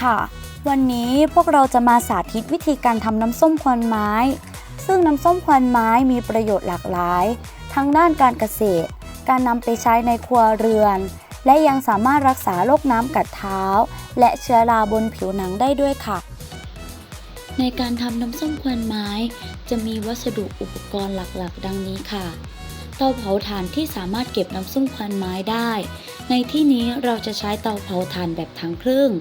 วัสดีค่ะ วันนี้พวกเราจะมาสาธิตวิธีการทำน้ำส้มควันไม้ ซึ่งน้ำส้มควันไม้มีประโยชน์หลากหลาย ทั้งด้านการเกษตร การนำไปใช้ในครัวเรือน และยังสามารถรักษาโรคน้ำกัดเท้า และเชื้อราบนผิวหนังได้ด้วยค่ะ ในการทำน้ำส้มควันไม้ จะมีวัสดุอุปกรณ์หลักๆ ดังนี้ค่ะเตาเผาถ่านที่สามารถเก็บน้ำส้มควันไม้ได้ ในที่นี้เราจะใช้เตาเผาถ่านแบบถังครึ่ง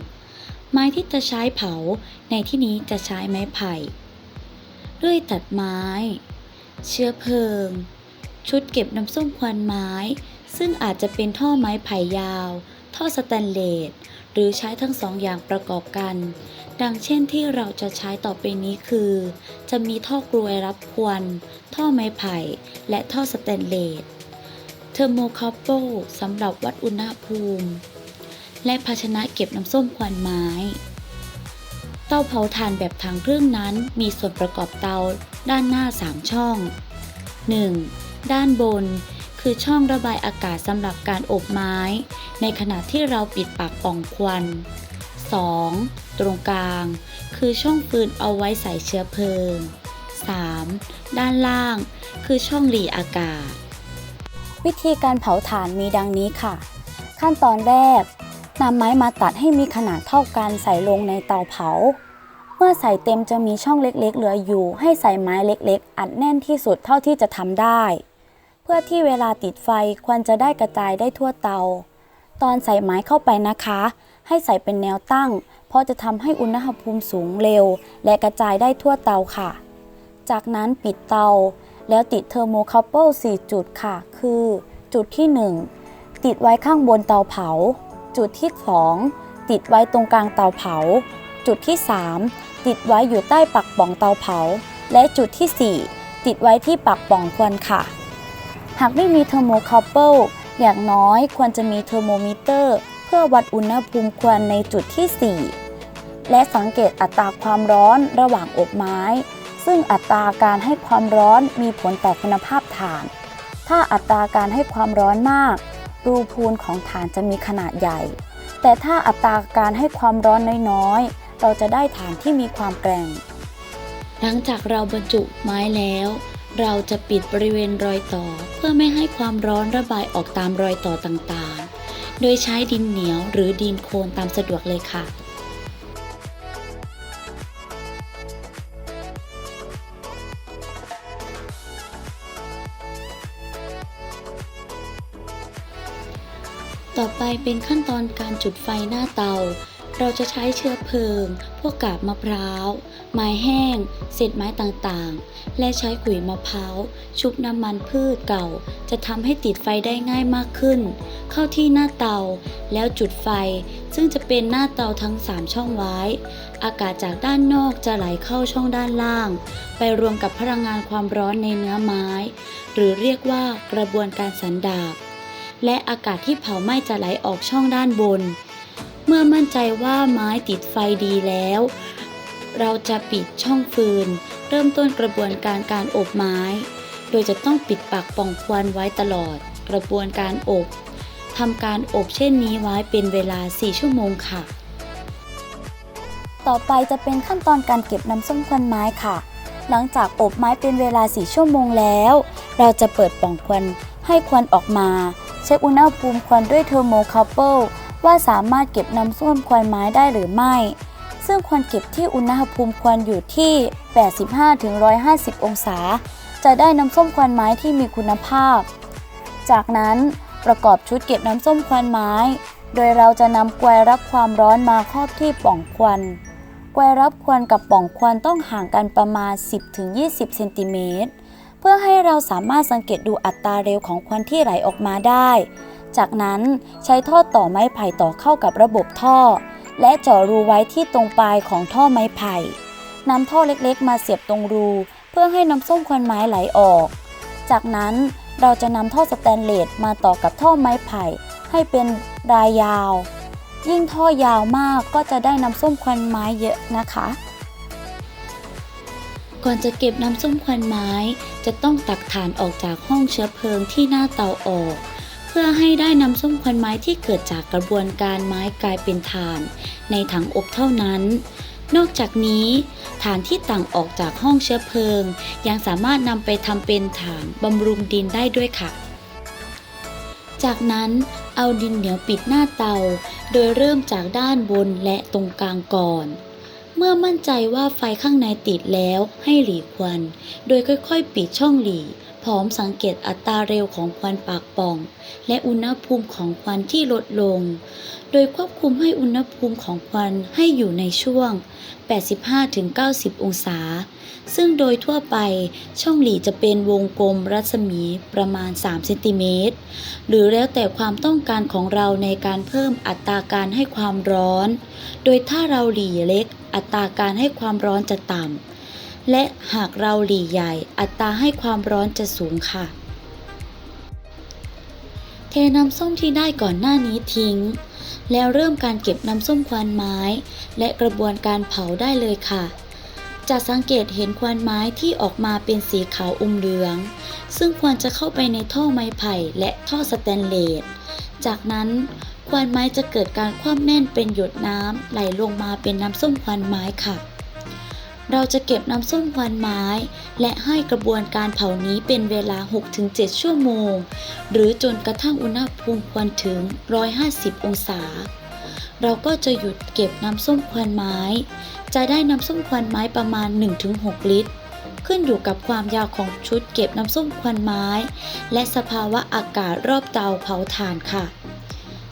ไม้ที่จะใช้เผาในที่นี้จะใช้ไม้ไผ่เลื่อยตัดไม้ เชื้อเพลิง ชุดเก็บน้ำส้มควันไม้ ซึ่งอาจจะเป็นท่อไม้ไผ่ยาว ท่อสแตนเลส หรือใช้ทั้งสองอย่างประกอบกัน ดังเช่นที่เราจะใช้ต่อไปนี้คือ จะมีท่อกรวยรับควันท่อไม้ไผ่ และท่อสแตนเลส เทอร์โมคาโปสำหรับวัดอุณหภูมิ และภาชนะเก็บน้ำส้มควันไม้ เตาเผาถ่านแบบถังเครื่องนั้นมีส่วนประกอบเตาด้านหน้า 3 ช่อง 1. ด้านบน คือช่องระบายอากาศสำหรับการอบไม้ ในขณะที่เราปิดปากป่องควัน 2. ตรงกลาง คือช่องฟืนเอาไว้ใส่เชื้อเพลิง 3. ด้านล่าง คือช่องหลีอากาศ วิธีการเผาถ่านมีดังนี้ค่ะ ขั้นตอนแรก นำไม้มาตัดให้มีขนาดเท่ากันใส่ลงในเตาเผา เมื่อใส่เต็มจะมีช่องเล็กๆ เหลืออยู่ ให้ใส่ไม้เล็กๆ อัดแน่นที่สุดเท่าที่จะทำได้ เพื่อที่เวลาติดไฟควันจะได้กระจายได้ทั่วเตา ตอนใส่ไม้เข้าไปนะคะ ให้ใส่เป็นแนวตั้ง เพราะจะทำให้อุณหภูมิสูงเร็ว และกระจายได้ทั่วเตาค่ะ จากนั้นปิดเตา แล้วติดเทอร์โมคาเปิล4จุดค่ะ คือ จุดที่ 1 ติดไว้ข้างบนเตาเผา จุดที่ 2 ติดไว้ตรงกลางเตาเผา จุดที่ 3 ติดไว้อยู่ใต้ปักป่องเตาเผา และจุดที่ 4 ติดไว้ที่ปักป่องควันค่ะ หากไม่มีเทอร์โมคาเปิลอย่างน้อยควรจะมีเทอร์โมมิเตอร์ เพื่อวัดอุณหภูมิควันในจุดที่ 4 และสังเกตอัตราความร้อนระหว่างอบไม้ ซึ่งอัตราการให้ความร้อนมีผลต่อคุณภาพถ่าน ถ้าอัตราการให้ความร้อนมาก รูพูนของฐานจะมีขนาดใหญ่ แต่ถ้าอัตราการให้ความร้อนน้อยๆ เราจะได้ฐานที่มีความแกร่ง หลังจากเราบรรจุไม้แล้ว เราจะปิดบริเวณรอยต่อ เพื่อไม่ให้ความร้อนระบายออกตามรอยต่อต่างๆ โดยใช้ดินเหนียวหรือดินโคลนตามสะดวกเลยค่ะ ต่อไปเป็นขั้นตอนการจุดไฟหน้าเตา เราจะใช้เชื้อเพลิง พวกกาบมะพร้าว ไม้แห้ง เศษไม้ต่างๆ และใช้ขุยมะพร้าว ชุบน้ำมันพืชเก่า จะทำให้ติดไฟได้ง่ายมากขึ้น เข้าที่หน้าเตา แล้วจุดไฟ ซึ่งจะเป็นหน้าเตาทั้ง 3 ช่องไว้ อากาศจากด้านนอกจะไหลเข้าช่องด้านล่าง ไปรวมกับพลังงานความร้อนในเนื้อไม้ หรือเรียกว่ากระบวนการสันดาบ และอากาศที่เผาไหม้จะไหลออกช่องด้านบน เมื่อมั่นใจว่าไม้ติดไฟดีแล้ว เราจะปิดช่องฟืน เริ่มต้นกระบวนการการอบไม้ โดยจะต้องปิดปากป่องควันไว้ตลอด กระบวนการอบทำการอบเช่นนี้ไว้เป็นเวลา 4 ชั่วโมงค่ะ ต่อไปจะเป็นขั้นตอนการเก็บน้ำส้มควันไม้ค่ะ หลังจากอบไม้เป็นเวลา 4 ชั่วโมงแล้ว เราจะเปิดป่องควันให้ควันออกมา เช็คอุณหภูมิควันด้วยเทอร์โมคาเปิลว่าสามารถเก็บน้ำส้มควันไม้ได้หรือไม่ ซึ่งควรเก็บที่อุณหภูมิควันอยู่ที่ 85-150 องศา จะได้น้ำส้มควันไม้ที่มีคุณภาพ จากนั้นประกอบชุดเก็บน้ำส้มควันไม้ โดยเราจะนำกลวยรับความร้อนมาครอบที่ปล่องควันกลวยรับควันกับปล่องควันต้องห่างกันประมาณ 10-20 เซนติเมตร เพื่อให้เราสามารถสังเกตดูอัตราเร็วของควันที่ไหลออกมาได้ จากนั้นใช้ท่อต่อไม้ไผ่ต่อเข้ากับระบบท่อ และเจาะรูไว้ที่ตรงปลายของท่อไม้ไผ่นำท่อเล็กๆ มาเสียบตรงรู เพื่อให้น้ำส้มควันไม้ไหลออก จากนั้นเราจะนำท่อสแตนเลสมาต่อกับท่อไม้ไผ่ ให้เป็นรายยาว ยิ่งท่อยาวมากก็จะได้น้ำส้มควันไม้เยอะนะคะ ก่อนจะเก็บน้ำส้มควันไม้ จะต้องตักถ่านออกจากห้องเชื้อเพลิงที่หน้าเตาออก เพื่อให้ได้น้ำส้มควันไม้ที่เกิดจากกระบวนการไม้กลายเป็นถ่าน ในถังอบเท่านั้น นอกจากนี้ถ่านที่ต่างออกจากห้องเชื้อเพลิง ยังสามารถนำไปทำเป็นถ่านบำรุงดินได้ด้วยค่ะ จากนั้นเอาดินเหนียวปิดหน้าเตา โดยเริ่มจากด้านบนและตรงกลางก่อน เมื่อมั่นใจว่าไฟข้างในติดแล้วให้หลีควัน โดยค่อยๆ ปิดช่องหลี พร้อมสังเกตอัตราเร็วของควันปากป่อง และอุณหภูมิของควันที่ลดลง โดยควบคุมให้อุณหภูมิของควันให้อยู่ในช่วง 85-90 องศา ซึ่งโดยทั่วไปช่องหลีจะเป็นวงกลมรัศมีประมาณ 3 เซนติเมตร หรือแล้วแต่ความต้องการของเราในการเพิ่มอัตราการให้ความร้อน โดยถ้าเราหลีเล็ก อัตราการให้ความร้อนจะต่ำ และหากเราหลีใหญ่ อัตราให้ความร้อนจะสูงค่ะ เทน้ำส้มที่ได้ก่อนหน้านี้ทิ้ง แล้วเริ่มการเก็บน้ำส้มควันไม้ และกระบวนการเผาได้เลยค่ะจะสังเกตเห็นควันไม้ที่ออกมาเป็นสีขาวอมเหลือง ซึ่งควรจะเข้าไปในท่อไม้ไผ่และท่อสแตนเลส จากนั้น ควันไม้จะเกิดการคว่ำแน่นเป็นหยดน้ำไหลลงมาเป็นน้ำส้มควันไม้ค่ะ เราจะเก็บน้ำส้มควันไม้ และให้กระบวนการเผานี้เป็นเวลา 6-7 ชั่วโมง หรือจนกระทั่งอุณหภูมิควันถึง 150 องศา เราก็จะหยุดเก็บน้ำส้มควันไม้ จะได้น้ำส้มควันไม้ประมาณ 1-6 ลิตร ขึ้นอยู่กับความยาวของชุดเก็บน้ำส้มควันไม้ และสภาวะอากาศรอบเตาเผาถ่านค่ะ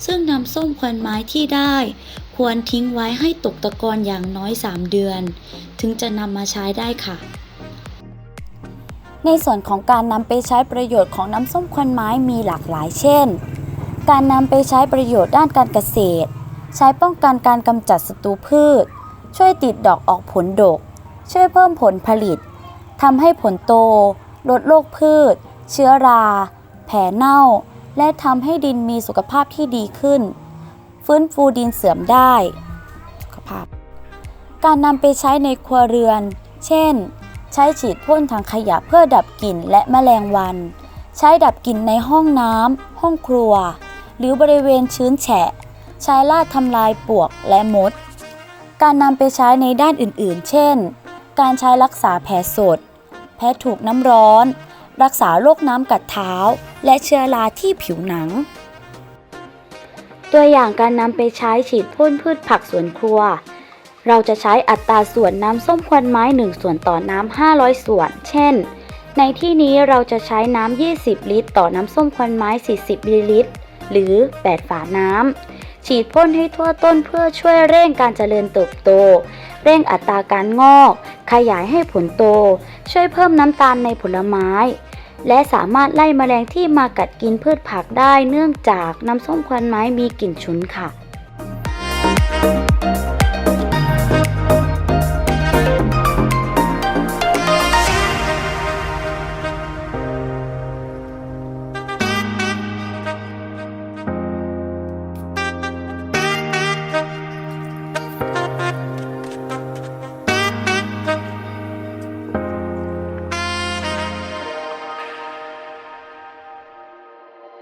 ซึ่งน้ำส้มควันไม้ที่ได้ ควรทิ้งไว้ให้ตกตะกอนอย่างน้อย 3 เดือน ถึงจะนำมาใช้ได้ค่ะ ในส่วนของการนำไปใช้ประโยชน์ของน้ำส้มควันไม้มีหลากหลาย เช่น การนำไปใช้ประโยชน์ด้านการเกษตร ใช้ป้องกันการกำจัดศัตรูพืช ช่วยติดดอกออกผลดก ช่วยเพิ่มผลผลิตทำให้ผลโต ลดโรคพืช เชื้อรา แผลเน่า และทำให้ดินมีสุขภาพที่ดีขึ้น ฟื้นฟูดินเสื่อมได้สุขภาพ การนำไปใช้ในครัวเรือน เช่น ใช้ฉีดพ่นถังขยะเพื่อดับกลิ่นและแมลงวัน ใช้ดับกลิ่นในห้องน้ำห้องครัว หรือบริเวณชื้นแฉะ ใช้ลาดทำลายปลวกและมด การนำไปใช้ในด้านอื่นๆ เช่น การใช้รักษาแผลสด แผลถูกน้ำร้อน รักษาโรคน้ำกัดเท้า และเชื้อราที่ผิวหนัง ตัวอย่างการนำไปใช้ฉีดพ่นพืชผักสวนครัว เราจะใช้อัตราส่วนน้ำส้มควันไม้ 1 ส่วนต่อน้ำ500 ส่วน เช่น ในที่นี้เราจะใช้น้ำ 20 ลิตร ต่อน้ำส้มควันไม้ 40มิลลิลิตร หรือ 8 ฝาน้ำฉีดพ่นให้ทั่วต้นเพื่อช่วยเร่งการเจริญเติบโต เร่งอัตราการงอก ขยายให้ผลโต ช่วยเพิ่มน้ำตาลในผลไม้ และสามารถไล่แมลงที่มากัดกินพืชผักได้เนื่องจากน้ำส้มควันไม้มีกลิ่นฉุนค่ะ